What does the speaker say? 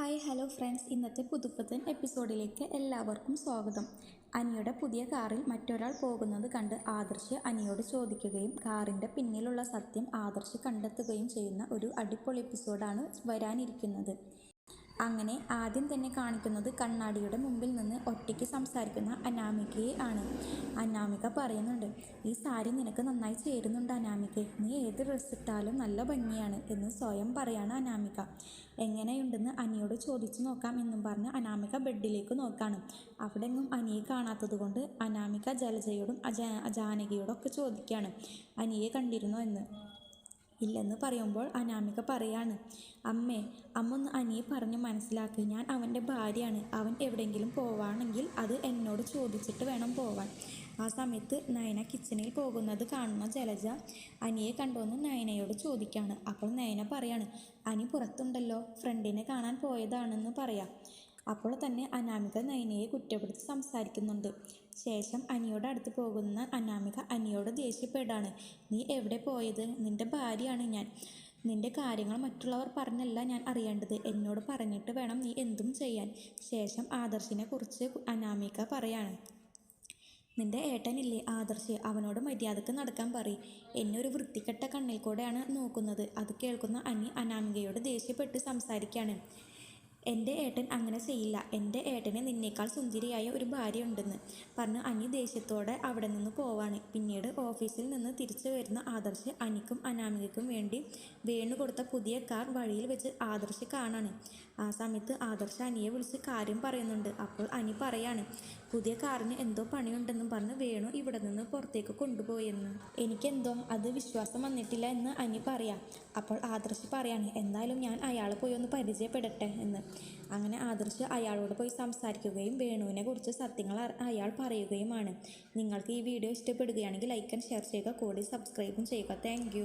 Hi hello friends. ഇന്നത്തെ പുതുപ്പത്തൻ എപ്പിസോഡിലേക്ക് എല്ലാവർക്കും സ്വാഗതം. അനിയുടെ പുതിയ കാറിൽ മറ്റൊരാൾ പോകുന്നത് കണ്ട് ആദർശ് അനിയോട് ചോദിക്കുകയും കാറിന്റെ പിന്നിലുള്ള സത്യം ആദർശ് കണ്ടെത്തുകയും ചെയ്യുന്ന ഒരു അടിപൊളി എപ്പിസോഡാണ് വരാനിരിക്കുന്നത്. അങ്ങനെ ആദ്യം തന്നെ കാണിക്കുന്നത് കണ്ണാടിയുടെ മുമ്പിൽ നിന്ന് ഒറ്റയ്ക്ക് സംസാരിക്കുന്ന അനാമികയെ ആണ്. അനാമിക പറയുന്നുണ്ട് ഈ സാരി നിനക്ക് നന്നായി ചേരുന്നുണ്ട് അനാമിക. നീ ഏത് ഡ്രസ്സ് ഇട്ടാലും നല്ല ഭംഗിയാണ് എന്ന് സ്വയം പറയാണ് അനാമിക. എങ്ങനെയുണ്ടെന്ന് അനിയോട് ചോദിച്ചു നോക്കാം എന്നും പറഞ്ഞ് അനാമിക ബെഡിലേക്ക് നോക്കാണ്. അവിടെ എങ്ങും അനിയെ കാണാത്തത് കൊണ്ട് അനാമിക ജലജയോടും അജാ ജാനകിയോടൊക്കെ ചോദിക്കുകയാണ് അനിയെ കണ്ടിരുന്നോ എന്ന്? ഇല്ലെന്ന് പറയുമ്പോൾ അനാമിക പറയാണ് അമ്മേ അമ്മ ഒന്ന് അനിയെ പറഞ്ഞ് മനസ്സിലാക്കി. ഞാൻ അവന്റെ ഭാര്യയാണ്. അവൻ എവിടെയെങ്കിലും പോവാണെങ്കിൽ അത് എന്നോട് ചോദിച്ചിട്ട് വേണം പോവാൻ. ആ സമയത്ത് നയന കിച്ചണിൽ പോകുന്നത് കാണുന്ന ജലജ അനിയെ കണ്ടോന്ന് നയനയോട് ചോദിക്കുകയാണ് അപ്പോൾ നയന പറയാണ് അനി പുറത്തുണ്ടല്ലോ. ഫ്രണ്ടിനെ കാണാൻ പോയതാണെന്ന് പറയാം. അപ്പോൾ തന്നെ അനാമിക നയനയെ കുറ്റപ്പെടുത്തി സംസാരിക്കുന്നുണ്ട്. ശേഷം അനിയോട് അടുത്ത് പോകുന്ന അനാമിക അനിയോട് ദേഷ്യപ്പെടാണ്. നീ എവിടെ പോയത്? നിന്റെ ഭാര്യയാണ് ഞാൻ. നിന്റെ കാര്യങ്ങൾ മറ്റുള്ളവർ പറഞ്ഞല്ല ഞാൻ അറിയേണ്ടത്. എന്നോട് പറഞ്ഞിട്ട് വേണം നീ എന്തും ചെയ്യാൻ ശേഷം ആദർശിനെ കുറിച്ച് അനാമിക പറയാണ്. നിന്റെ ഏട്ടനില്ലേ ആദർശ്? അവനോട് മര്യാദയ്ക്ക് നടക്കാൻ പറയും. എന്നെ ഒരു വൃത്തിക്കെട്ട കണ്ണിൽ കൂടെയാണ് നോക്കുന്നത് അത് കേൾക്കുന്ന അനി അനാമികയോട് ദേഷ്യപ്പെട്ട് സംസാരിക്കുകയാണ് എന്റെ ഏട്ടൻ അങ്ങനെ ചെയ്യില്ല. എന്റെ ഏട്ടന് നിന്നേക്കാൾ സുന്ദരിയായ ഒരു ഭാര്യ ഉണ്ടെന്ന് പറഞ്ഞ് അനി ദേഷ്യത്തോടെ അവിടെ നിന്ന് പോവാണ്. പിന്നീട് ഓഫീസിൽ നിന്ന് തിരിച്ചു വരുന്ന ആദർശ് അനിക്കും അനാമികയ്ക്കും വേണ്ടി വേണു കൊടുത്ത പുതിയ കാർ വഴിയിൽ വെച്ച് ആദർശ് കാണാണ്. ആ സമയത്ത് ആദർശ് അനിയെ വിളിച്ച് കാര്യം പറയുന്നുണ്ട്. അപ്പോൾ അനി പറയാണ് പുതിയ കാറിന് എന്തോ പണിയുണ്ടെന്നും പറഞ്ഞ് വേണു ഇവിടെ നിന്ന് പുറത്തേക്ക് കൊണ്ടുപോയെന്ന്. എനിക്കെന്തോ അത് വിശ്വാസം വന്നിട്ടില്ല എന്ന് അനി പറയാം. അപ്പോൾ ആദർശ് പറയാണ് എന്തായാലും ഞാൻ അയാളെ പോയി ഒന്ന് പരിചയപ്പെടട്ടെ എന്ന്. അങ്ങനെ ആദർശ് അയാളോട് പോയി സംസാരിക്കുകയും വേണുവിനെ കുറിച്ച് സത്യങ്ങൾ അയാൾ പറയുകയുമാണ്. നിങ്ങൾക്ക് ഈ വീഡിയോ ഇഷ്ടപ്പെടുകയാണെങ്കിൽ ലൈക്ക് ആൻഡ് ഷെയർ ചെയ്യുക. കൂടി സബ്സ്ക്രൈബും ചെയ്യുക. താങ്ക്